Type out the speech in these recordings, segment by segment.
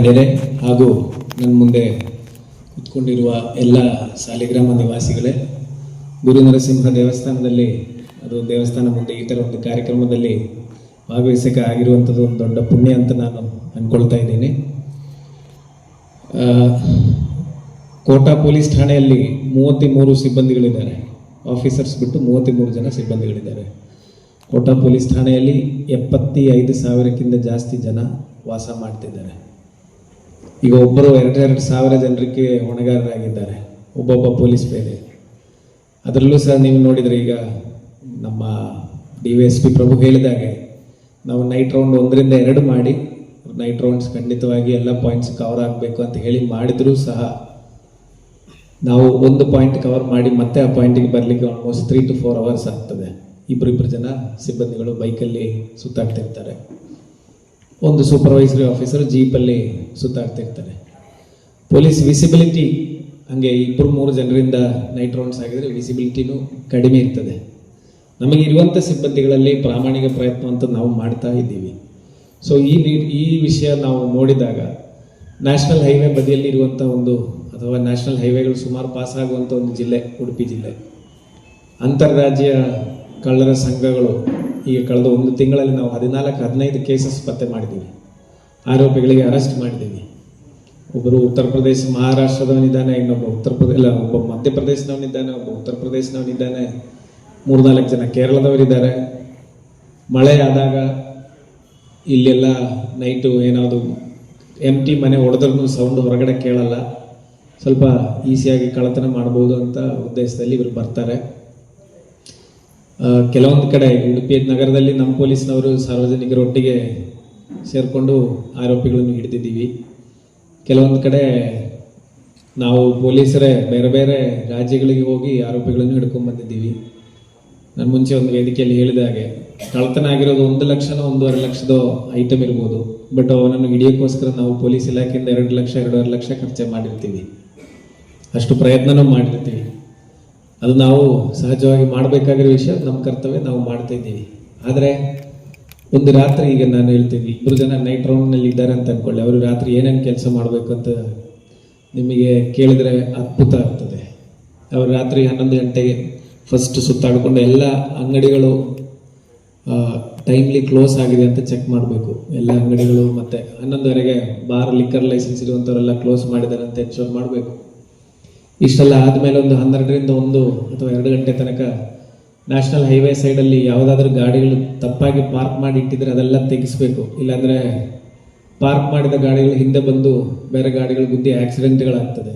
ಗಣ್ಯರೇ ಹಾಗೂ ನನ್ನ ಮುಂದೆ ಕುತ್ಕೊಂಡಿರುವ ಎಲ್ಲ ಸಾಲಿಗ್ರಾಮ ನಿವಾಸಿಗಳೇ, ಗುರು ನರಸಿಂಹ ದೇವಸ್ಥಾನದಲ್ಲಿ, ಅದು ದೇವಸ್ಥಾನ ಮುಂದೆ ಈ ಥರ ಒಂದು ಕಾರ್ಯಕ್ರಮದಲ್ಲಿ ಭಾಗವಹಿಸಕ್ಕೆ ಆಗಿರುವಂಥದ್ದು ಒಂದು ದೊಡ್ಡ ಪುಣ್ಯ ಅಂತ ನಾನು ಅಂದ್ಕೊಳ್ತಾ ಇದ್ದೀನಿ. ಕೋಟಾ ಪೊಲೀಸ್ ಠಾಣೆಯಲ್ಲಿ ಮೂವತ್ತ್ಮೂರು ಸಿಬ್ಬಂದಿಗಳಿದ್ದಾರೆ. ಆಫೀಸರ್ಸ್ ಬಿಟ್ಟು ಮೂವತ್ತ್ಮೂರು ಜನ ಸಿಬ್ಬಂದಿಗಳಿದ್ದಾರೆ. ಕೋಟಾ ಪೊಲೀಸ್ ಠಾಣೆಯಲ್ಲಿ ಎಪ್ಪತ್ತಿ ಐದು ಸಾವಿರಕ್ಕಿಂತ ಜಾಸ್ತಿ ಜನ ವಾಸ ಮಾಡ್ತಿದ್ದಾರೆ. ಈಗ ಒಬ್ಬರು ಎರಡೆರಡು ಸಾವಿರ ಜನರಿಗೆ ಹೊಣೆಗಾರರಾಗಿದ್ದಾರೆ. ಒಬ್ಬೊಬ್ಬ ಪೊಲೀಸ್ ಬೇರೆ ಅದರಲ್ಲೂ ಸಹ ನೀವು ನೋಡಿದರೆ ಈಗ ನಮ್ಮ D V S P Prabhu ಹೇಳಿದಾಗೆ, ನಾವು ನೈಟ್ ರೌಂಡ್ ಒಂದರಿಂದ ಎರಡು ಮಾಡಿ, ನೈಟ್ ರೌಂಡ್ಸ್ ಖಂಡಿತವಾಗಿ ಎಲ್ಲ ಪಾಯಿಂಟ್ಸ್ ಕವರ್ ಆಗಬೇಕು ಅಂತ ಹೇಳಿ ಮಾಡಿದರೂ ಸಹ ನಾವು ಒಂದು ಪಾಯಿಂಟ್ ಕವರ್ ಮಾಡಿ ಮತ್ತೆ ಆ ಪಾಯಿಂಟಿಗೆ ಬರಲಿಕ್ಕೆ almost three to four hours ಆಗ್ತದೆ. ಇಬ್ಬರಿಬ್ಬರು ಜನ ಸಿಬ್ಬಂದಿಗಳು ಬೈಕಲ್ಲಿ ಸುತ್ತಾಡ್ತಿರ್ತಾರೆ. ಒಂದು ಸೂಪರ್ವೈಸರಿ ಆಫೀಸರ್ ಜೀಪಲ್ಲಿ ಸುತ್ತಾಡ್ತಿರ್ತಾರೆ ಪೊಲೀಸ್ ವಿಸಿಬಿಲಿಟಿ ಹಾಗೆ ಇಬ್ಬರು ಮೂರು ಜನರಿಂದ ನೈಟ್ ರೌಂಡ್ಸ್ ಆಗಿದ್ರೆ ವಿಸಿಬಿಲಿಟಿನೂ ಕಡಿಮೆ ಇರ್ತದೆ. ನಮಗೆ ಇರುವಂಥ ಸಿಬ್ಬಂದಿಗಳಲ್ಲಿ ಪ್ರಾಮಾಣಿಕ ಪ್ರಯತ್ನ ಅಂತ ನಾವು ಮಾಡ್ತಾ ಇದ್ದೀವಿ. ಸೊ ಈ ಈ ವಿಷಯ ನಾವು ನೋಡಿದಾಗ ನ್ಯಾಷನಲ್ ಹೈವೇ ಬದಿಯಲ್ಲಿ ಇರುವಂಥ ಒಂದು ಅಥವಾ ನ್ಯಾಷನಲ್ ಹೈವೇಗಳು ಸುಮಾರು ಪಾಸ್ ಆಗುವಂಥ ಒಂದು ಜಿಲ್ಲೆ, ಉಡುಪಿ ಜಿಲ್ಲೆ. ಅಂತಾರಾಜ್ಯ ಕಳ್ಳರ ಸಂಘಗಳು ಈಗ ಕಳೆದ ಒಂದು ತಿಂಗಳಲ್ಲಿ ನಾವು ಹದಿನಾಲ್ಕು, ಹದಿನೈದು ಕೇಸಸ್ ಪತ್ತೆ ಮಾಡಿದ್ದೀವಿ. ಆರೋಪಿಗಳಿಗೆ ಅರೆಸ್ಟ್ ಮಾಡಿದ್ದೀವಿ. ಒಬ್ಬರು ಉತ್ತರ ಪ್ರದೇಶ, ಮಹಾರಾಷ್ಟ್ರದವನಿದ್ದಾನೆ, ಇನ್ನೊಬ್ಬ ಉತ್ತರ ಪ್ರದೇಶ ಇಲ್ಲ, ಒಬ್ಬ ಮಧ್ಯಪ್ರದೇಶದವನಿದ್ದಾನೆ, ಒಬ್ಬ ಉತ್ತರ ಪ್ರದೇಶದವನಿದ್ದಾನೆ. ಮೂರ್ನಾಲ್ಕು ಜನ ಕೇರಳದವರಿದ್ದಾರೆ. ಮಳೆ ಆದಾಗ ಇಲ್ಲೆಲ್ಲ ನೈಟು ಏನಾದರೂ ಎಂ ಟಿ ಮನೆ ಹೊಡೆದ್ರೂ ಸೌಂಡ್ ಹೊರಗಡೆ ಕೇಳಲ್ಲ. ಸ್ವಲ್ಪ ಈಸಿಯಾಗಿ ಕಳ್ಳತನ ಮಾಡ್ಬೋದು ಅಂತ ಉದ್ದೇಶದಲ್ಲಿ ಇವರು ಬರ್ತಾರೆ. ಕೆಲವೊಂದು ಕಡೆ ಉಡುಪಿ ನಗರದಲ್ಲಿ ನಮ್ಮ ಪೊಲೀಸ್ನವರು ಸಾರ್ವಜನಿಕರೊಟ್ಟಿಗೆ ಸೇರಿಕೊಂಡು ಆರೋಪಿಗಳನ್ನು ಹಿಡಿದಿದ್ದೀವಿ. ಕೆಲವೊಂದು ಕಡೆ ನಾವು ಪೊಲೀಸರೇ, ಬೇರೆ ಬೇರೆ ರಾಜ್ಯಗಳಿಗೆ ಹೋಗಿ ಆರೋಪಿಗಳನ್ನು ಹಿಡ್ಕೊಂಡ್ಬಂದಿದ್ದೀವಿ ನಾನು ಮುಂಚೆ ಒಂದು ವೇದಿಕೆಯಲ್ಲಿ ಹೇಳಿದ ಹಾಗೆ ಕಳ್ಳತನ ಆಗಿರೋದು ಒಂದು ಲಕ್ಷನೋ ಒಂದೂವರೆ ಲಕ್ಷದ ಐಟಮ್ ಇರ್ಬೋದು. ಬಟ್ ಅವನನ್ನು ಹಿಡಿಯೋಕ್ಕೋಸ್ಕರ ನಾವು ಪೊಲೀಸ್ ಇಲಾಖೆಯಿಂದ ಎರಡು ಲಕ್ಷ, ಎರಡೂವರೆ ಲಕ್ಷ ಖರ್ಚು ಮಾಡಿರ್ತೀವಿ. ಅಷ್ಟು ಪ್ರಯತ್ನನೂ ಮಾಡಿರ್ತೀವಿ. ಅದು ನಾವು ಸಹಜವಾಗಿ ಮಾಡಬೇಕಾಗಿರೋ ವಿಷಯ ನಮ್ಮ ಕರ್ತವ್ಯ, ನಾವು ಮಾಡ್ತಾ ಇದ್ದೀವಿ. ಆದರೆ, ಒಂದು ರಾತ್ರಿ ಈಗ ನಾನು ಹೇಳ್ತೀನಿ ಇಬ್ಬರು ಜನ ನೈಟ್ ರೌಂಡ್ನಲ್ಲಿ ಇದ್ದಾರೆ ಅಂತ ಅಂದ್ಕೊಳ್ಳಿ ಅವರು ರಾತ್ರಿ ಏನೇನು ಕೆಲಸ ಮಾಡಬೇಕು ಅಂತ ನಿಮಗೆ ಕೇಳಿದ್ರೆ ಅದ್ಭುತ ಆಗ್ತದೆ. ಅವರು ರಾತ್ರಿ ಹನ್ನೊಂದು ಗಂಟೆಗೆ ಫಸ್ಟ್ ಸುತ್ತಾಡಿಕೊಂಡು ಎಲ್ಲ ಅಂಗಡಿಗಳು ಟೈಮ್ಲಿ ಕ್ಲೋಸ್ ಆಗಿದೆ ಅಂತ ಚೆಕ್ ಮಾಡಬೇಕು. ಎಲ್ಲ ಅಂಗಡಿಗಳು ಮತ್ತೆ ಹನ್ನೊಂದುವರೆಗೆ ಬಾರ್ ಲಿಕ್ಕರ್ ಲೈಸೆನ್ಸ್ ಇರುವಂಥವರೆಲ್ಲ ಕ್ಲೋಸ್ ಮಾಡಿದ್ದಾರೆ ಅಂತ ಎನ್ಶೋರ್ ಮಾಡಬೇಕು. ಇಷ್ಟೆಲ್ಲ ಆದಮೇಲೆ ಒಂದು ಹನ್ನೆರಡರಿಂದ ಒಂದು ಅಥವಾ ಎರಡು ಗಂಟೆ ತನಕ ನ್ಯಾಷನಲ್ ಹೈವೇ ಸೈಡಲ್ಲಿ ಯಾವುದಾದ್ರೂ ಗಾಡಿಗಳು ತಪ್ಪಾಗಿ ಪಾರ್ಕ್ ಮಾಡಿ ಇಟ್ಟಿದ್ರೆ ಅದೆಲ್ಲ ತೆಗಿಸ್ಬೇಕು. ಇಲ್ಲಾಂದರೆ ಪಾರ್ಕ್ ಮಾಡಿದ ಗಾಡಿಗಳು ಹಿಂದೆ ಬಂದು ಬೇರೆ ಗಾಡಿಗಳು ಗುದ್ದಿ ಆಕ್ಸಿಡೆಂಟ್ಗಳಾಗ್ತದೆ.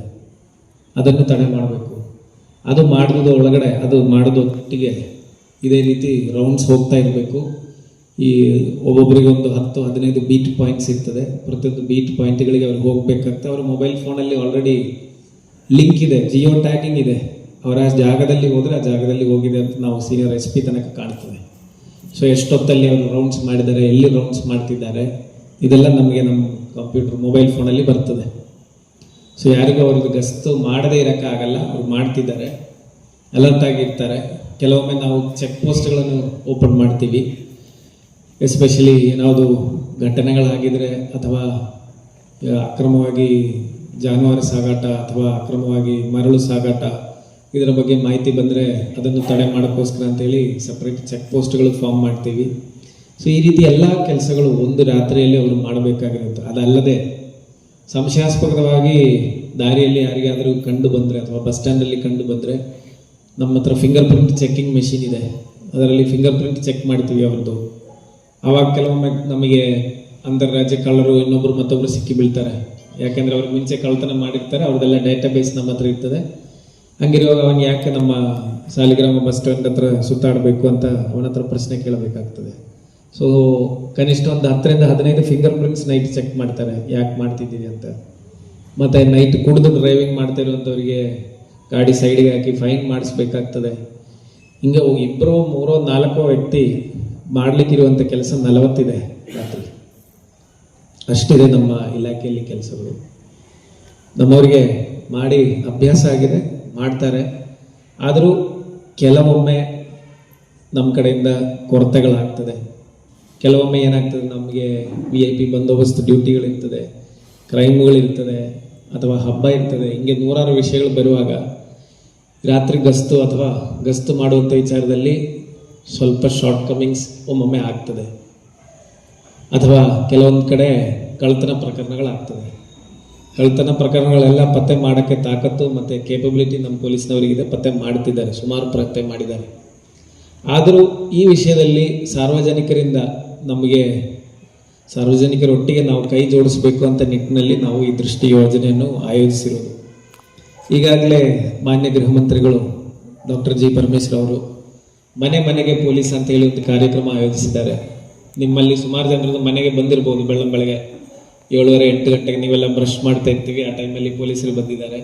ಅದನ್ನು ತಡೆ ಮಾಡಬೇಕು. ಅದು ಮಾಡಿದ ಒಳಗಡೆ, ಅದು ಮಾಡೋದು ಒಟ್ಟಿಗೆ ಇದೇ ರೀತಿ ರೌಂಡ್ಸ್ ಹೋಗ್ತಾ ಇರಬೇಕು. ಈ ಒಬ್ಬೊಬ್ಬರಿಗೆ ಒಂದು ಹತ್ತು, ಹದಿನೈದು ಬೀಟ್ ಪಾಯಿಂಟ್ಸ್ ಇರ್ತದೆ. ಪ್ರತಿಯೊಂದು ಬೀಟ್ ಪಾಯಿಂಟ್ಗಳಿಗೆ ಅವ್ರಿಗೆ ಹೋಗಬೇಕಾಗ್ತದೆ ಅವ್ರ ಮೊಬೈಲ್ ಫೋನಲ್ಲಿ ಆಲ್ರೆಡಿ ಲಿಂಕ್ ಇದೆ ಜಿಯೋ ಟ್ಯಾಗಿಂಗ್ ಇದೆ. ಅವರ ಜಾಗದಲ್ಲಿ ಹೋದರೆ ಆ ಜಾಗದಲ್ಲಿ ಹೋಗಿದೆ ಅಂತ ನಾವು ಸೀನಿಯರ್ ಎಸ್ ಪಿ ತನಕ ಕಾಣ್ತದೆ. ಸೊ ಎಷ್ಟೊತ್ತಲ್ಲಿ ಅವರು ರೌಂಡ್ಸ್ ಮಾಡಿದ್ದಾರೆ, ಎಲ್ಲಿ ರೌಂಡ್ಸ್ ಮಾಡ್ತಿದ್ದಾರೆ, ಇದೆಲ್ಲ ನಮಗೆ ನಮ್ಮ ಕಂಪ್ಯೂಟರ್ ಮೊಬೈಲ್ ಫೋನಲ್ಲಿ ಬರ್ತದೆ. ಸೊ ಯಾರಿಗೂ ಅವ್ರದ್ದು ಗಸ್ತು ಮಾಡದೇ ಇರೋಕ್ಕಾಗಲ್ಲ, ಅವ್ರು ಮಾಡ್ತಿದ್ದಾರೆ ಅಲರ್ಟ್ ಆಗಿರ್ತಾರೆ. ಕೆಲವೊಮ್ಮೆ ನಾವು ಚೆಕ್ ಪೋಸ್ಟ್ಗಳನ್ನು ಓಪನ್ ಮಾಡ್ತೀವಿ. ಎಸ್ಪೆಷಲಿ ಏನಾದರೂ ಘಟನೆಗಳಾಗಿದ್ರೆ ಅಥವಾ ಅಕ್ರಮವಾಗಿ ಜಾನುವಾರು ಸಾಗಾಟ ಅಥವಾ ಅಕ್ರಮವಾಗಿ ಮರಳು ಸಾಗಾಟ, ಇದರ ಬಗ್ಗೆ ಮಾಹಿತಿ ಬಂದರೆ ಅದನ್ನು ತಡೆ ಮಾಡೋಕ್ಕೋಸ್ಕರ ಅಂತೇಳಿ ಸಪ್ರೇಟ್ ಚೆಕ್ ಪೋಸ್ಟ್ಗಳು ಫಾರ್ಮ್ ಮಾಡ್ತೀವಿ. ಸೊ ಈ ರೀತಿ ಎಲ್ಲ ಕೆಲಸಗಳು ಒಂದು ರಾತ್ರಿಯಲ್ಲಿ ಅವರು ಮಾಡಬೇಕಾಗಿರುತ್ತೆ. ಅದಲ್ಲದೆ ಸಂಶಯಾಸ್ಪದವಾಗಿ ದಾರಿಯಲ್ಲಿ ಯಾರಿಗಾದರೂ ಕಂಡು ಬಂದರೆ ಅಥವಾ ಬಸ್ ಸ್ಟ್ಯಾಂಡಲ್ಲಿ ಕಂಡು ಬಂದರೆ ನಮ್ಮ ಹತ್ರ ಫಿಂಗರ್ ಪ್ರಿಂಟ್ ಚೆಕ್ಕಿಂಗ್ ಮೆಷಿನ್ ಇದೆ. ಅದರಲ್ಲಿ ಫಿಂಗರ್ ಪ್ರಿಂಟ್ ಚೆಕ್ ಮಾಡ್ತೀವಿ ಅವ್ರದ್ದು. ಆವಾಗ ಕೆಲವೊಮ್ಮೆ ನಮಗೆ ಅಂತಾರಾಜ್ಯ ಕಳ್ಳರು ಇನ್ನೊಬ್ಬರು ಮತ್ತೊಬ್ಬರು ಸಿಕ್ಕಿ ಬೀಳ್ತಾರೆ. ಯಾಕೆಂದ್ರೆ ಅವ್ರಿಗೆ ಮುಂಚೆ ಕಳ್ತನ ಮಾಡಿರ್ತಾರೆ ಅವ್ರದ್ದೆಲ್ಲ ಡೇಟಾಬೇಸ್ ನಮ್ಮ ಹತ್ರ ಇರ್ತದೆ. ಹಂಗಿರುವಾಗ ಅವನ್ ಯಾಕೆ ನಮ್ಮ ಸಾಲಿಗ್ರಾಮ ಬಸ್ ಸ್ಟ್ಯಾಂಡ್ ಹತ್ರ ಸುತ್ತಾಡಬೇಕು ಅಂತ ಅವನ ಹತ್ರ ಪ್ರಶ್ನೆ ಕೇಳಬೇಕಾಗ್ತದೆ. ಸೊ ಕನಿಷ್ಠ ಒಂದು ಹತ್ತರಿಂದ ಹದಿನೈದು ಫಿಂಗರ್ ಪ್ರಿಂಟ್ಸ್ ನೈಟ್ ಚೆಕ್ ಮಾಡ್ತಾರೆ, ಯಾಕೆ ಮಾಡ್ತಿದ್ದೀವಿ ಅಂತ. ಮತ್ತೆ ನೈಟ್ ಕುಡಿದು ಡ್ರೈವಿಂಗ್ ಮಾಡ್ತಾ ಇರುವಂಥವ್ರಿಗೆ ಗಾಡಿ ಸೈಡ್ಗೆ ಹಾಕಿ ಫೈನ್ ಮಾಡಿಸ್ಬೇಕಾಗ್ತದೆ. ಹಿಂಗೆ ಇಬ್ಬರು ಮೂರೋ, ನಾಲ್ಕೋ ವ್ಯಕ್ತಿ ಮಾಡ್ಲಿಕ್ಕಿರುವಂಥ ಕೆಲಸ ನಲವತ್ತಿದೆ ರಾತ್ರಿ. ಅಷ್ಟಿದೆ ನಮ್ಮ ಇಲಾಖೆಯಲ್ಲಿ ಕೆಲಸಗಳು. ನಮ್ಮವರಿಗೆ ಮಾಡಿ ಅಭ್ಯಾಸ ಆಗಿದೆ, ಮಾಡ್ತಾರೆ. ಆದರೂ ಕೆಲವೊಮ್ಮೆ ನಮ್ಮ ಕಡೆಯಿಂದ ಕೊರತೆಗಳಾಗ್ತದೆ. ಕೆಲವೊಮ್ಮೆ ಏನಾಗ್ತದೆ, ನಮಗೆ ವಿ ಐ ಪಿ ಬಂದೋಬಸ್ತ್ ಡ್ಯೂಟಿಗಳಿರ್ತದೆ, ಕ್ರೈಮ್ಗಳಿರ್ತದೆ, ಅಥವಾ ಹಬ್ಬ ಇರ್ತದೆ, ಹಿಂಗೆ ನೂರಾರು ವಿಷಯಗಳು ಬರುವಾಗ ರಾತ್ರಿ ಗಸ್ತು ಅಥವಾ ಗಸ್ತು ಮಾಡುವಂಥ ವಿಚಾರದಲ್ಲಿ ಸ್ವಲ್ಪ ಶಾರ್ಟ್ ಕಮಿಂಗ್ಸ್ ಒಮ್ಮೊಮ್ಮೆ ಆಗ್ತದೆ. ಅಥವಾ ಕೆಲವೊಂದು ಕಡೆ ಕಳ್ತನ ಪ್ರಕರಣಗಳಾಗ್ತದೆ. ಕಳ್ತನ ಪ್ರಕರಣಗಳೆಲ್ಲ ಪತ್ತೆ ಮಾಡೋಕ್ಕೆ ತಾಕತ್ತು ಮತ್ತು ಕೇಪಬಿಲಿಟಿ ನಮ್ಮ ಪೊಲೀಸ್ನವರಿಗಿದೆ, ಪತ್ತೆ ಮಾಡ್ತಿದ್ದಾರೆ, ಸುಮಾರು ಪತ್ತೆ ಮಾಡಿದ್ದಾರೆ. ಆದರೂ ಈ ವಿಷಯದಲ್ಲಿ ಸಾರ್ವಜನಿಕರಿಂದ ನಮಗೆ ಸಾರ್ವಜನಿಕರೊಟ್ಟಿಗೆ ನಾವು ಕೈ ಜೋಡಿಸಬೇಕು ಅಂತ ನಿಟ್ಟಿನಲ್ಲಿ ನಾವು ಈ ದೃಷ್ಟಿ ಯೋಜನೆಯನ್ನು ಆಯೋಜಿಸಿರೋದು. ಈಗಾಗಲೇ ಮಾನ್ಯ ಗೃಹ ಮಂತ್ರಿಗಳು ಡಾಕ್ಟರ್ ಜಿ. ಪರಮೇಶ್ವರ್ ಅವರು ಮನೆ ಮನೆಗೆ ಪೊಲೀಸ್ ಅಂತ ಹೇಳಿ ಒಂದು ಕಾರ್ಯಕ್ರಮ ಆಯೋಜಿಸಿದ್ದಾರೆ. ನಿಮ್ಮಲ್ಲಿ ಸುಮಾರು ಜನರದ್ದು ಮನೆಗೆ ಬಂದಿರ್ಬೋದು ಬೆಳ್ಳಂ ಬೆಳಗ್ಗೆ ಏಳುವರೆ ಎಂಟು ಗಂಟೆಗೆ ನೀವೆಲ್ಲ ಬ್ರಷ್ ಮಾಡ್ತಾ ಇರ್ತೀವಿ. ಆ ಟೈಮಲ್ಲಿ ಪೊಲೀಸರು ಬಂದಿದ್ದಾರೆ.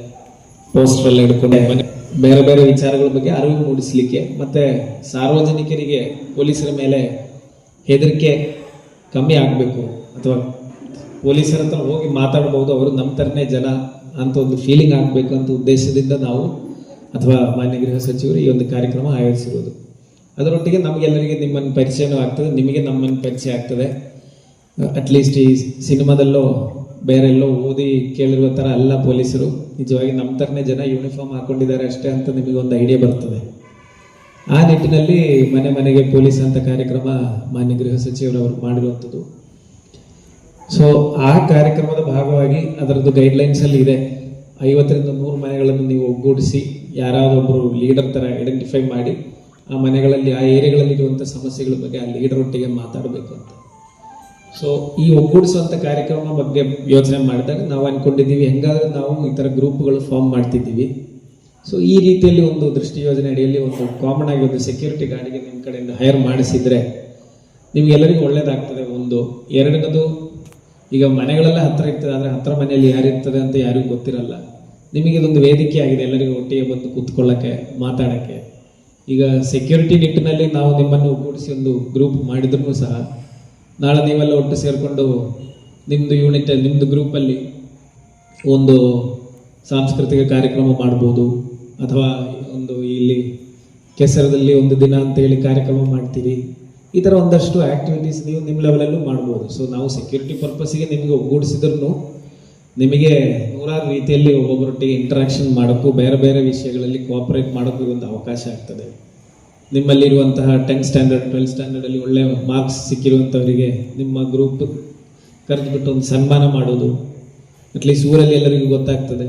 ಪೋಸ್ಟರ್ ಎಲ್ಲ ಹಿಡ್ಕೊಂಡು ಮನೆ ಬೇರೆ ಬೇರೆ ವಿಚಾರಗಳ ಬಗ್ಗೆ ಅರಿವು ಮೂಡಿಸಲಿಕ್ಕೆ ಮತ್ತೆ ಸಾರ್ವಜನಿಕರಿಗೆ ಪೊಲೀಸರ ಮೇಲೆ ಹೆದರಿಕೆ ಕಮ್ಮಿ ಆಗಬೇಕು ಅಥವಾ ಪೊಲೀಸರ ಹತ್ರ ಹೋಗಿ ಮಾತಾಡ್ಬೋದು. ಅವರು ನಮ್ಮ ಥರನೇ ಜನ ಅಂತ ಒಂದು ಫೀಲಿಂಗ್ ಆಗಬೇಕು ಅಂತ ಉದ್ದೇಶದಿಂದ ನಾವು ಅಥವಾ ಮಾನ್ಯ ಗೃಹ ಸಚಿವರು ಈ ಒಂದು ಕಾರ್ಯಕ್ರಮ ಆಯೋಜಿಸಿರೋದು. ಅದರೊಟ್ಟಿಗೆ ನಮಗೆಲ್ಲರಿಗೆ ನಿಮ್ಮನ್ನು ಪರಿಚಯನೂ ಆಗ್ತದೆ, ನಿಮಗೆ ನಮ್ಮನ್ನು ಪರಿಚಯ ಆಗ್ತದೆ. ಅಟ್ಲೀಸ್ಟ್ ಈ ಸಿನಿಮಾದಲ್ಲೋ, ಬೇರೆಲ್ಲೋ ಓದಿ ಕೇಳಿರುವ ಥರ ಅಲ್ಲ ಪೊಲೀಸರು. ನಿಜವಾಗಿ ನಮ್ಮ ಥರನೇ ಜನ ಯೂನಿಫಾರ್ಮ್ ಹಾಕೊಂಡಿದ್ದಾರೆ ಅಷ್ಟೇ ಅಂತ ನಿಮಗೆ ಒಂದು ಐಡಿಯಾ ಬರ್ತದೆ. ಆ ನಿಟ್ಟಿನಲ್ಲಿ ಮನೆ ಮನೆಗೆ ಪೊಲೀಸ್ ಅಂತ ಕಾರ್ಯಕ್ರಮ ಮಾನ್ಯ ಗೃಹ ಸಚಿವರವರು ಮಾಡಿರುವಂಥದ್ದು. ಸೊ ಆ ಕಾರ್ಯಕ್ರಮದ ಭಾಗವಾಗಿ ಅದರದ್ದು ಗೈಡ್ಲೈನ್ಸಲ್ಲಿ ಇದೆ. ಐವತ್ತರಿಂದ ನೂರು ಮನೆಗಳನ್ನು ನೀವು ಒಗ್ಗೂಡಿಸಿ ಯಾರಾದೊಬ್ಬರು ಲೀಡರ್ ಥರ ಐಡೆಂಟಿಫೈ ಮಾಡಿ ಆ ಮನೆಗಳಲ್ಲಿ, ಆ ಏರಿಯಾಗಳಲ್ಲಿ ಇರುವಂಥ ಸಮಸ್ಯೆಗಳ ಬಗ್ಗೆ ಆ ಲೀಡರ್ ಒಟ್ಟಿಗೆ ಮಾತಾಡಬೇಕು ಅಂತ. ಸೊ ಈ ಒಗ್ಗೂಡಿಸುವಂಥ ಕಾರ್ಯಕ್ರಮ ಬಗ್ಗೆ ಯೋಚನೆ ಮಾಡಿದಾಗ ನಾವು ಅಂದ್ಕೊಂಡಿದ್ದೀವಿ ಹೆಂಗಾದ್ರೆ ನಾವು ಈ ಥರ ಗ್ರೂಪ್ಗಳು ಫಾರ್ಮ್ ಮಾಡ್ತಿದ್ದೀವಿ. ಸೊ ಈ ರೀತಿಯಲ್ಲಿ ಒಂದು ದೃಷ್ಟಿ ಯೋಜನೆ ಅಡಿಯಲ್ಲಿ ಒಂದು ಕಾಮನ್ ಆಗಿ ಒಂದು ಸೆಕ್ಯೂರಿಟಿ ಗಾರ್ಡಿಗೆ ನಿಮ್ಮ ಕಡೆಯಿಂದ ಹೈರ್ ಮಾಡಿಸಿದ್ರೆ ನಿಮ್ಗೆಲ್ಲರಿಗೂ ಒಳ್ಳೇದಾಗ್ತದೆ ಒಂದು. ಎರಡನೇದು, ಈಗ ಮನೆಗಳೆಲ್ಲ ಹತ್ರ ಇರ್ತದೆ, ಆದರೆ ಹತ್ರ ಮನೆಯಲ್ಲಿ ಯಾರಿರ್ತದೆ ಅಂತ ಯಾರಿಗೂ ಗೊತ್ತಿರಲ್ಲ. ನಿಮಗೆ ಇದೊಂದು ವೇದಿಕೆ ಆಗಿದೆ, ಎಲ್ಲರಿಗೂ ಒಟ್ಟಿಗೆ ಬಂದು ಕೂತ್ಕೊಳ್ಳೋಕ್ಕೆ, ಮಾತಾಡೋಕ್ಕೆ. ಈಗ ಸೆಕ್ಯೂರಿಟಿ ನಿಟ್ಟಿನಲ್ಲಿ ನಾವು ನಿಮ್ಮನ್ನು ಒಗ್ಗೂಡಿಸಿ ಒಂದು ಗ್ರೂಪ್ ಮಾಡಿದ್ರು ಸಹ ನಾಳೆ ನೀವೆಲ್ಲ ಒಟ್ಟು ಸೇರಿಕೊಂಡು ನಿಮ್ಮದು ಯೂನಿಟ್ ನಿಮ್ಮದು ಗ್ರೂಪಲ್ಲಿ ಒಂದು ಸಾಂಸ್ಕೃತಿಕ ಕಾರ್ಯಕ್ರಮ ಮಾಡ್ಬೋದು. ಅಥವಾ ಒಂದು ಇಲ್ಲಿ ಕೆಸರದಲ್ಲಿ ಒಂದು ದಿನ ಅಂತ ಹೇಳಿ ಕಾರ್ಯಕ್ರಮ ಮಾಡ್ತೀರಿ. ಈ ಥರ ಒಂದಷ್ಟು ಆ್ಯಕ್ಟಿವಿಟೀಸ್ ನೀವು ನಿಮ್ಮ ಲೆವೆಲಲ್ಲೂ ಮಾಡ್ಬೋದು. ಸೊ ನಾವು ಸೆಕ್ಯೂರಿಟಿ ಪರ್ಪಸ್ಸಿಗೆ ನಿಮಗೆ ಒಗ್ಗೂಡಿಸಿದ್ರು ನಿಮಗೆ ನೂರಾರು ರೀತಿಯಲ್ಲಿ ಒಬ್ಬೊಬ್ಬರೊಟ್ಟಿಗೆ ಇಂಟ್ರಾಕ್ಷನ್ ಮಾಡೋಕ್ಕೂ ಬೇರೆ ಬೇರೆ ವಿಷಯಗಳಲ್ಲಿ ಕೋಆಪರೇಟ್ ಮಾಡೋಕ್ಕೂ ಒಂದು ಅವಕಾಶ ಆಗ್ತದೆ. ನಿಮ್ಮಲ್ಲಿರುವಂತಹ ಟೆಂತ್ ಸ್ಟ್ಯಾಂಡರ್ಡ್ ಟ್ವೆಲ್ತ್ ಸ್ಟ್ಯಾಂಡರ್ಡಲ್ಲಿ ಒಳ್ಳೆಯ ಮಾರ್ಕ್ಸ್ ಸಿಕ್ಕಿರುವಂಥವರಿಗೆ ನಿಮ್ಮ ಗ್ರೂಪ್ ಕರೆದುಬಿಟ್ಟು ಒಂದು ಸನ್ಮಾನ ಮಾಡೋದು ಅಟ್ಲೀಸ್ಟ್ ಊರಲ್ಲಿ ಎಲ್ಲರಿಗೂ ಗೊತ್ತಾಗ್ತದೆ.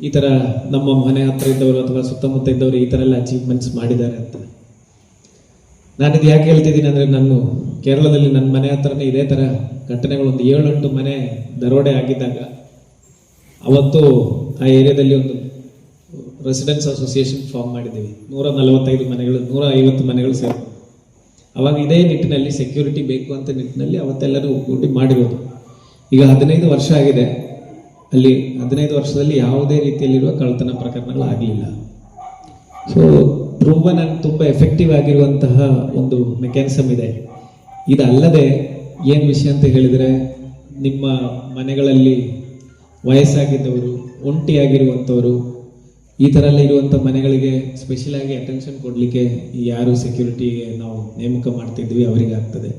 ಈ ಥರ ನಮ್ಮ ಮನೆ ಹತ್ರ ಇದ್ದವರು ಅಥವಾ ಸುತ್ತಮುತ್ತ ಇದ್ದವರು ಈ ಥರ ಎಲ್ಲ ಅಚೀವ್ಮೆಂಟ್ಸ್ ಮಾಡಿದ್ದಾರೆ ಅಂತ. ನಾನಿದು ಯಾಕೆ ಹೇಳ್ತಿದ್ದೀನಿ ಅಂದರೆ ನಾನು ಕೇರಳದಲ್ಲಿ ನನ್ನ ಮನೆ ಹತ್ರನೇ ಇದೇ ಥರ ಘಟನೆಗಳು ಒಂದು ಏಳೆಂಟು ಮನೆ ದರೋಡೆ ಆಗಿದ್ದಾಗ ಅವತ್ತು ಆ ಏರಿಯಾದಲ್ಲಿ ಒಂದು ರೆಸಿಡೆನ್ಸ್ ಅಸೋಸಿಯೇಷನ್ ಫಾರ್ಮ್ ಮಾಡಿದ್ದೀವಿ. ನೂರ ನಲವತ್ತೈದು ಮನೆಗಳು, ನೂರ ಐವತ್ತು ಮನೆಗಳು ಸೇರಿ. ಅವಾಗ ಇದೇ ನಿಟ್ಟಿನಲ್ಲಿ ಸೆಕ್ಯೂರಿಟಿ ಬೇಕು ಅಂತ ನಿಟ್ಟಿನಲ್ಲಿ ಅವತ್ತೆಲ್ಲರೂ ಒಗ್ಗೂಡಿ ಮಾಡಿರೋದು. ಈಗ ಹದಿನೈದು ವರ್ಷ ಆಗಿದೆ. ಅಲ್ಲಿ ಹದಿನೈದು ವರ್ಷದಲ್ಲಿ ಯಾವುದೇ ರೀತಿಯಲ್ಲಿರುವ ಕಳ್ಳತನ ಪ್ರಕರಣಗಳು ಆಗಲಿಲ್ಲ ಸೊ ಅಂಡ್ ತುಂಬ ಎಫೆಕ್ಟಿವ್ ಆಗಿರುವಂತಹ ಒಂದು ಮೆಕ್ಯಾನಿಸಮ್ ಇದೆ. ಇದಲ್ಲದೆ ಏನು ವಿಷಯ ಅಂತ ಹೇಳಿದರೆ, ನಿಮ್ಮ ಮನೆಗಳಲ್ಲಿ ವಯಸ್ಸಾಗಿದ್ದವರು, ಒಂಟಿಯಾಗಿರುವಂಥವರು, ಈ ಥರ ಎಲ್ಲ ಇರುವಂಥ ಮನೆಗಳಿಗೆ ಸ್ಪೆಷಲಾಗಿ ಅಟೆನ್ಷನ್ ಕೊಡಲಿಕ್ಕೆ ಯಾರು ಸೆಕ್ಯೂರಿಟಿಗೆ ನಾವು ನೇಮಕ ಮಾಡ್ತಿದ್ವಿ, ಅವರಿಗೆ ಆಗ್ತದೆ.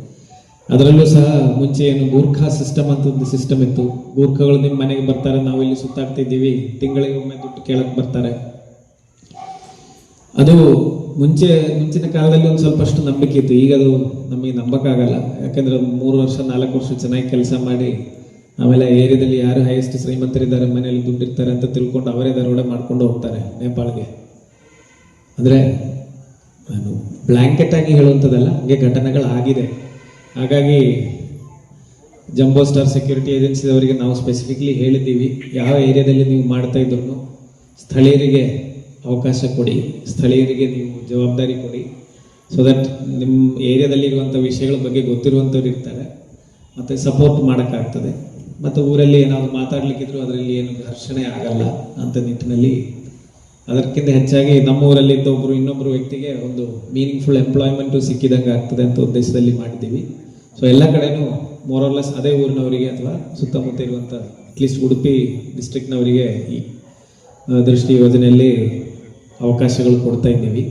ಅದರಲ್ಲೂ ಸಹ ಮುಂಚೆ ಏನು ಗೂರ್ಖಾ ಸಿಸ್ಟಮ್ ಅಂತ ಒಂದು ಸಿಸ್ಟಮ್ ಇತ್ತು. ಗೂರ್ಖಗಳು ನಿಮ್ಮ ಮನೆಗೆ ಬರ್ತಾರೆ ನಾವು ಇಲ್ಲಿ ಸುತ್ತಾಡ್ತಿದ್ದೀವಿ, ತಿಂಗಳಿಗೆ ಒಮ್ಮೆ ದುಡ್ಡು ಕೇಳಕ್ಕೆ ಬರ್ತಾರೆ. ಅದು ಮುಂಚೆ, ಮುಂಚಿನ ಕಾಲದಲ್ಲಿ ಒಂದು ಸ್ವಲ್ಪಷ್ಟು ನಂಬಿಕೆ ಇತ್ತು. ಈಗ ಅದು ನಮಗೆ ನಂಬಕ್ಕಾಗಲ್ಲ ಯಾಕಂದ್ರೆ ಮೂರು ವರ್ಷ, ನಾಲ್ಕು ವರ್ಷ ಚೆನ್ನಾಗಿ ಕೆಲಸ ಮಾಡಿ, ಆಮೇಲೆ ಏರಿಯಾದಲ್ಲಿ ಯಾರು ಹೈಯೆಸ್ಟ್ ಶ್ರೀಮಂತರಿದ್ದಾರೆ, ಮನೆಯಲ್ಲಿ ದುಡ್ಡಿರ್ತಾರೆ ಅಂತ ತಿಳ್ಕೊಂಡು ಅವರೇ ದರೋಡೆ ಮಾಡ್ಕೊಂಡು ಹೋಗ್ತಾರೆ ನೇಪಾಳ್ಗೆ. ಅಂದರೆ ನಾನು ಬ್ಲ್ಯಾಂಕೆಟ್ ಆಗಿ ಹೇಳುವಂಥದ್ದಲ್ಲ, ಹಂಗೆ ಘಟನೆಗಳಾಗಿದೆ ಹಾಗಾಗಿ, ಜಂಬೋ ಸ್ಟಾರ್ ಸೆಕ್ಯೂರಿಟಿ ಏಜೆನ್ಸಿದವರಿಗೆ ನಾವು ಸ್ಪೆಸಿಫಿಕ್ಲಿ ಹೇಳಿದ್ದೀವಿ, ಯಾವ ಏರಿಯಾದಲ್ಲಿ ನೀವು ಮಾಡ್ತಾ ಇದ್ರು ಸ್ಥಳೀಯರಿಗೆ ಅವಕಾಶ ಕೊಡಿ. ಸ್ಥಳೀಯರಿಗೆ ನೀವು ಜವಾಬ್ದಾರಿ ಕೊಡಿ. ಸೊ ದಟ್ ನಿಮ್ಮ ಏರಿಯಾದಲ್ಲಿ ಇರುವಂಥ ವಿಷಯಗಳ ಬಗ್ಗೆ ಗೊತ್ತಿರುವಂಥವ್ರು ಇರ್ತಾರೆ. ಮತ್ತು ಸಪೋರ್ಟ್ ಮಾಡೋಕ್ಕಾಗ್ತದೆ. ಮತ್ತು ಊರಲ್ಲಿ ಏನಾದರೂ ಮಾತಾಡಲಿಕ್ಕಿದ್ರು ಅದರಲ್ಲಿ ಏನು ಘರ್ಷಣೆ ಆಗಲ್ಲ ಅಂತ ನಿಟ್ಟಿನಲ್ಲಿ ಅದಕ್ಕಿಂತ ಹೆಚ್ಚಾಗಿ ನಮ್ಮ ಊರಲ್ಲಿದ್ದ ಒಬ್ಬರು ಇನ್ನೊಬ್ಬರು ವ್ಯಕ್ತಿಗೆ ಒಂದು ಮೀನಿಂಗ್ಫುಲ್ ಎಂಪ್ಲಾಯ್ಮೆಂಟು ಸಿಕ್ಕಿದಂಗೆ ಆಗ್ತದೆ ಅಂತ ಉದ್ದೇಶದಲ್ಲಿ ಮಾಡಿದ್ದೀವಿ. ಸೊ ಎಲ್ಲ ಕಡೆನೂ ಮೋರಲ್ಲೆಸ್ ಅದೇ ಊರಿನವರಿಗೆ ಅಥವಾ ಸುತ್ತಮುತ್ತ ಇರುವಂಥ ಅಟ್ಲೀಸ್ಟ್ ಉಡುಪಿ ಡಿಸ್ಟ್ರಿಕ್ಟ್ನವರಿಗೆ ಈ ದೃಷ್ಟಿ ಯೋಜನೆಯಲ್ಲಿ ಅವಕಾಶಗಳು ಕೊಡ್ತಾ ಇದ್ದೀವಿ.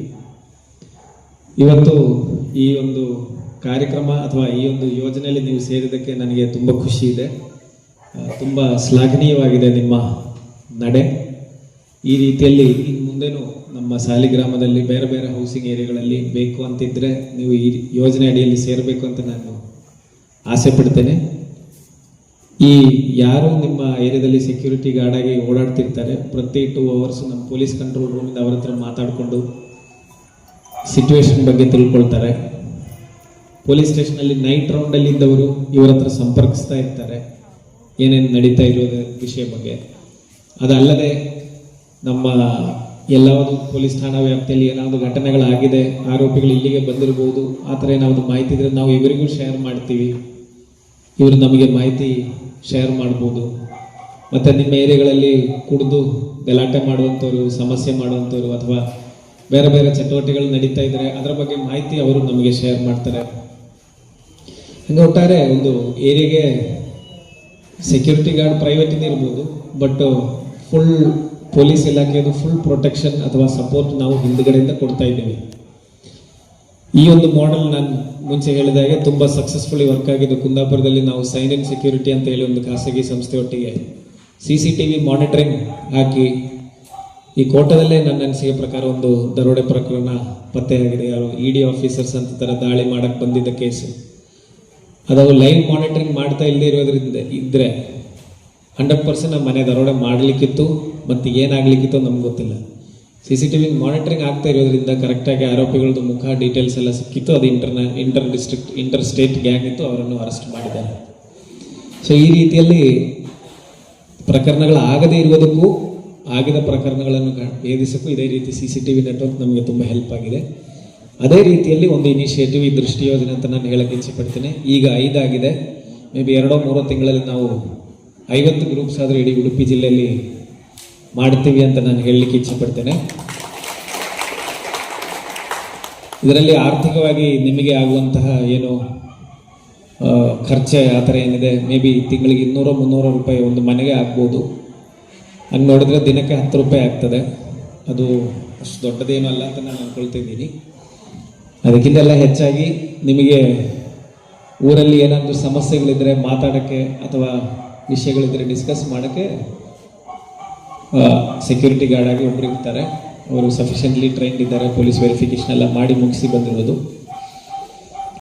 ಇವತ್ತು ಈ ಒಂದು ಕಾರ್ಯಕ್ರಮ ಅಥವಾ ಈ ಒಂದು ಯೋಜನೆಯಲ್ಲಿ ನೀವು ಸೇರಿದ್ದಕ್ಕೆ ನನಗೆ ತುಂಬ ಖುಷಿ ಇದೆ. ತುಂಬ ಶ್ಲಾಘನೀಯವಾಗಿದೆ ನಿಮ್ಮ ನಡೆ. ಈ ರೀತಿಯಲ್ಲಿ ಇನ್ನು ಮುಂದೆನೂ ನಮ್ಮ ಸಾಲಿಗ್ರಾಮದಲ್ಲಿ ಬೇರೆ ಬೇರೆ ಹೌಸಿಂಗ್ ಏರಿಯಾಗಳಲ್ಲಿ ಬೇಕು ಅಂತಿದ್ದರೆ ನೀವು ಈ ಯೋಜನೆ ಅಡಿಯಲ್ಲಿ ಸೇರಬೇಕು ಅಂತ ನಾನು ಆಸೆ ಪಡ್ತೇನೆ. ಈ ಯಾರು ನಿಮ್ಮ ಏರಿಯಾದಲ್ಲಿ ಸೆಕ್ಯೂರಿಟಿ ಗಾರ್ಡ್ ಆಗಿ ಓಡಾಡ್ತಿರ್ತಾರೆ, ಪ್ರತಿ ಟೂ ಅವರ್ಸ್ ನಮ್ಮ ಪೊಲೀಸ್ ಕಂಟ್ರೋಲ್ ರೂಮಿಂದ ಅವರ ಹತ್ರ ಮಾತಾಡಿಕೊಂಡು ಸಿಚುವೇಶನ್ ಬಗ್ಗೆ ತಿಳ್ಕೊಳ್ತಾರೆ. ಪೊಲೀಸ್ ಸ್ಟೇಷನಲ್ಲಿ ನೈಟ್ ರೌಂಡಲ್ಲಿ ಇದ್ದವರು ಇವರ ಹತ್ರ ಸಂಪರ್ಕಿಸ್ತಾ ಇರ್ತಾರೆ. ಏನೇನು ನಡೀತಾ ಇರೋದು ವಿಷಯ ಬಗ್ಗೆ. ಅದಲ್ಲದೆ ನಮ್ಮ ಎಲ್ಲಾವುದು ಪೊಲೀಸ್ ಠಾಣಾ ವ್ಯಾಪ್ತಿಯಲ್ಲಿ ಏನಾದರೂ ಘಟನೆಗಳಾಗಿದೆ, ಆರೋಪಿಗಳು ಇಲ್ಲಿಗೆ ಬಂದಿರಬಹುದು ಆ ಥರ ಏನಾದರೂ ಮಾಹಿತಿ ಇದ್ರೆ ನಾವು ಇವರಿಗೂ ಶೇರ್ ಮಾಡ್ತೀವಿ. ಇವರು ನಮಗೆ ಮಾಹಿತಿ ಶೇರ್ ಮಾಡ್ಬೋದು. ಮತ್ತು ನಿಮ್ಮ ಏರಿಯಾಗಳಲ್ಲಿ ಕುಡಿದು ಗಲಾಟೆ ಮಾಡುವಂಥವ್ರು, ಸಮಸ್ಯೆ ಮಾಡುವಂಥವ್ರು ಅಥವಾ ಬೇರೆ ಬೇರೆ ಚಟುವಟಿಕೆಗಳು ನಡೀತಾ ಇದ್ದರೆ ಅದರ ಬಗ್ಗೆ ಮಾಹಿತಿ ಅವರು ನಮಗೆ ಶೇರ್ ಮಾಡ್ತಾರೆ. ಹಂಗೆ ಒಟ್ಟಾರೆ ಒಂದು ಏರಿಯಾಗೆ ಸೆಕ್ಯೂರಿಟಿ ಗಾರ್ಡ್ ಪ್ರೈವೇಟಿಂದ ಇರ್ಬೋದು ಬಟ್ ಫುಲ್ ಪೊಲೀಸ್ ಇಲಾಖೆಯದು ಫುಲ್ ಪ್ರೊಟೆಕ್ಷನ್ ಅಥವಾ ಸಪೋರ್ಟ್ ನಾವು ಹಿಂದ್ಗಡೆಯಿಂದ ಕೊಡ್ತಾ ಇದ್ದೀವಿ. ಈ ಒಂದು ಮಾಡೆಲ್ ನಾನು ಮುಂಚೆ ಹೇಳಿದಾಗೆ ತುಂಬ ಸಕ್ಸಸ್ಫುಲಿ ವರ್ಕ್ ಆಗಿದ್ದು ಕುಂದಾಪುರದಲ್ಲಿ ನಾವು ಸೈನ್ ಇನ್ ಸೆಕ್ಯೂರಿಟಿ ಅಂತ ಹೇಳಿ ಒಂದು ಖಾಸಗಿ ಸಂಸ್ಥೆಯೊಟ್ಟಿಗೆ C C T V monitoring ಹಾಕಿ ಈ ಕೋಟದಲ್ಲೇ ನನ್ನ ಅನಿಸಿಕೆ ಪ್ರಕಾರ ಒಂದು ದರೋಡೆ ಪ್ರಕರಣ ಪತ್ತೆಯಾಗಿದೆ. ಯಾರು ಇ ಡಿ ಆಫೀಸರ್ಸ್ ಅಂತ ತರ ದಾಳಿ ಮಾಡಕ್ಕೆ ಬಂದಿದ್ದ ಕೇಸು ಅದು ಲೈವ್ ಮಾನಿಟರಿಂಗ್ ಮಾಡ್ತಾ ಇಲ್ಲದೆ ಇರೋದ್ರಿಂದ ಇದ್ದರೆ ಹಂಡ್ರೆಡ್ ಪರ್ಸೆಂಟ್ ನಮ್ಮ ಮನೆ ದರೋಡೆ ಮಾಡಲಿಕ್ಕಿತ್ತು, ಮತ್ತು ಏನಾಗಲಿಕ್ಕಿತ್ತು ನಮ್ಗೆ ಗೊತ್ತಿಲ್ಲ. ಸಿ ಸಿ ಟಿ ಮಾನಿಟರಿಂಗ್ ಆಗ್ತಾ ಇರೋದ್ರಿಂದ ಕರೆಕ್ಟಾಗಿ ಆರೋಪಿಗಳದ್ದು ಮುಖ ಡೀಟೇಲ್ಸ್ ಎಲ್ಲ ಸಿಕ್ಕಿತ್ತು. ಅದು ಇಂಟರ್ನ inter district inter state gang ಇತ್ತು. ಅವರನ್ನು ಅರೆಸ್ಟ್ ಮಾಡಿದ್ದಾರೆ. ಸೊ ಈ ರೀತಿಯಲ್ಲಿ ಪ್ರಕರಣಗಳು ಆಗದೇ ಇರುವುದಕ್ಕೂ, ಆಗಿದ ಪ್ರಕರಣಗಳನ್ನು ಭೇದಿಸಕ್ಕೂ ಇದೇ ರೀತಿ C C T V network ನಮಗೆ ತುಂಬ ಹೆಲ್ಪ್ ಆಗಿದೆ. ಅದೇ ರೀತಿಯಲ್ಲಿ ಒಂದು ಇನಿಷಿಯೇಟಿವ್ ಈ ದೃಷ್ಟಿ ಯೋಜನೆ ಅಂತ ನಾನು ಹೇಳಕ್ಕೆ ಇಚ್ಛೆ ಪಡ್ತೇನೆ ಈಗ ಐದಾಗಿದೆ. ಮೇ ಬಿ ಎರಡೋ ಮೂರೋ ತಿಂಗಳಲ್ಲಿ ನಾವು ಐವತ್ತು ಗ್ರೂಪ್ಸ್ ಆದರೂ ಇಡೀ ಉಡುಪಿ ಜಿಲ್ಲೆಯಲ್ಲಿ ಮಾಡ್ತೀವಿ ಅಂತ ನಾನು ಹೇಳಲಿಕ್ಕೆ ಇಚ್ಛೆಪಡ್ತೇನೆ. ಇದರಲ್ಲಿ ಆರ್ಥಿಕವಾಗಿ ನಿಮಗೆ ಆಗುವಂತಹ ಏನು ಖರ್ಚೆ ಆ ಥರ ಏನಿದೆ, ಮೇ ಬಿ ತಿಂಗಳಿಗೆ ಇನ್ನೂರು, ಮುನ್ನೂರು ರೂಪಾಯಿ ಒಂದು ಮನೆಗೆ ಆಗ್ಬೋದು. ಹಂಗೆ ನೋಡಿದ್ರೆ ದಿನಕ್ಕೆ ಹತ್ತು ರೂಪಾಯಿ ಆಗ್ತದೆ. ಅದು ಅಷ್ಟು ದೊಡ್ಡದೇನು ಅಲ್ಲ ಅಂತ ನಾನು ಅನ್ಕೊಳ್ತಿದ್ದೀನಿ ಅದಕ್ಕಿಂತೆಲ್ಲ ಹೆಚ್ಚಾಗಿ ನಿಮಗೆ ಊರಲ್ಲಿ ಏನಾದರೂ ಸಮಸ್ಯೆಗಳಿದ್ದರೆ ಮಾತಾಡೋಕ್ಕೆ ಅಥವಾ ವಿಷಯಗಳಿದ್ದರೆ ಡಿಸ್ಕಸ್ ಮಾಡೋಕ್ಕೆ ಸೆಕ್ಯೂರಿಟಿ ಗಾರ್ಡ್ ಆಗಿ ಒಬ್ರು ಇರ್ತಾರೆ. ಅವರು ಸಫಿಷಿಯೆಂಟ್ಲಿ ಟ್ರೈನ್ಡ್ ಇದ್ದಾರೆ. ಪೊಲೀಸ್ ವೆರಿಫಿಕೇಶನ್ ಎಲ್ಲ ಮಾಡಿ ಮುಗಿಸಿ ಬಂದಿರೋದು.